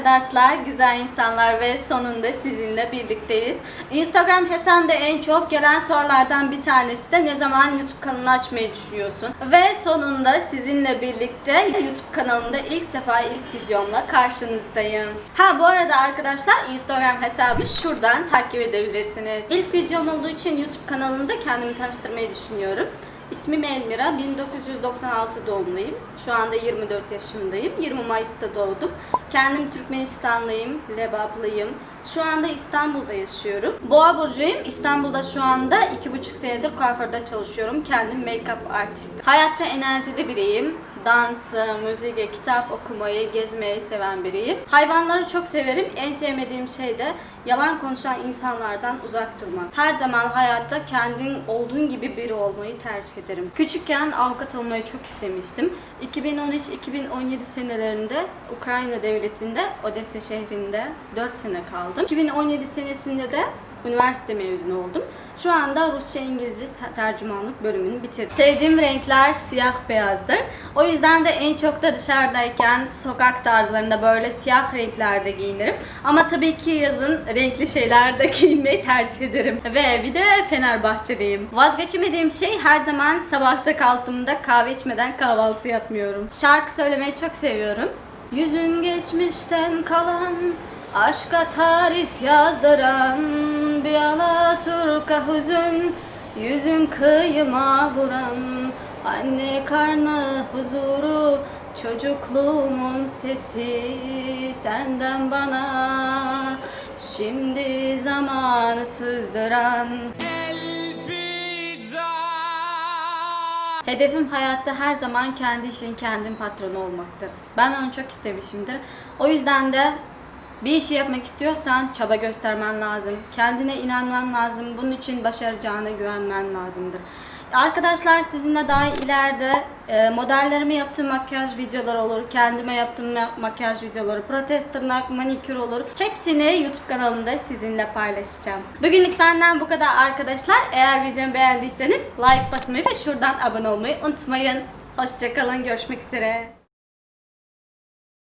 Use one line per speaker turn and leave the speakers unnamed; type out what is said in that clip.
arkadaşlar, güzel insanlar ve sonunda sizinle birlikteyiz. Instagram hesabımda en çok gelen sorulardan bir tanesi de ne zaman YouTube kanalı açmayı düşünüyorsun? Ve sonunda sizinle birlikte YouTube kanalımda ilk defa ilk videomla karşınızdayım. Ha bu arada arkadaşlar Instagram hesabı şuradan takip edebilirsiniz. İlk videom olduğu için YouTube kanalında kendimi tanıştırmayı düşünüyorum. İsmim Elmira, 1996 doğumluyum. Şu anda 24 yaşındayım. 20 Mayıs'ta doğdum. Kendim Türkmenistanlıyım, Lebaplıyım. Şu anda İstanbul'da yaşıyorum. Boğa burcuyum. İstanbul'da şu anda 2,5 senedir kuaförde çalışıyorum. Kendim make-up artist. Hayatta enerjili biriyim. Dans, müzik, kitap okumayı, gezmeyi seven biriyim. Hayvanları çok severim. En sevmediğim şey de yalan konuşan insanlardan uzak durmak. Her zaman hayatta kendin olduğun gibi biri olmayı tercih ederim. Küçükken avukat olmayı çok istemiştim. 2013-2017 senelerinde Ukrayna devletinde Odessa şehrinde 4 sene kaldım. 2017 senesinde de üniversite mezunu oldum. Şu anda Rusça İngilizce tercümanlık bölümünü bitirdim. Sevdiğim renkler siyah beyazdır. O yüzden de en çok da dışarıdayken sokak tarzlarında böyle siyah renklerde giyinirim. Ama tabii ki yazın renkli şeylerde giyinmeyi tercih ederim. Ve bir de Fenerbahçeliyim. Vazgeçemediğim şey her zaman sabahta kalktığımda kahve içmeden kahvaltı yapmıyorum. Şarkı söylemeyi çok seviyorum. Yüzün geçmişten kalan Aşka tarif yazdıran Alaturka hüzün Yüzün kıyıma vuran Anne karnı huzuru Çocukluğumun sesi senden bana Şimdi zamanı sızdıran Hedefim hayatta her zaman kendi işin kendin patronu olmaktır. Ben onu çok istemişimdir. O yüzden de bir işi yapmak istiyorsan çaba göstermen lazım. Kendine inanman lazım. Bunun için başaracağına güvenmen lazımdır. Arkadaşlar sizinle daha ileride e, modellerime yaptığım makyaj videoları olur, kendime yaptığım ma- makyaj videoları, protez tırnak, manikür olur. Hepsini YouTube kanalımda sizinle paylaşacağım. Bugünlük benden bu kadar arkadaşlar. Eğer videomu beğendiyseniz like basmayı ve şuradan abone olmayı unutmayın. Hoşçakalın, görüşmek üzere.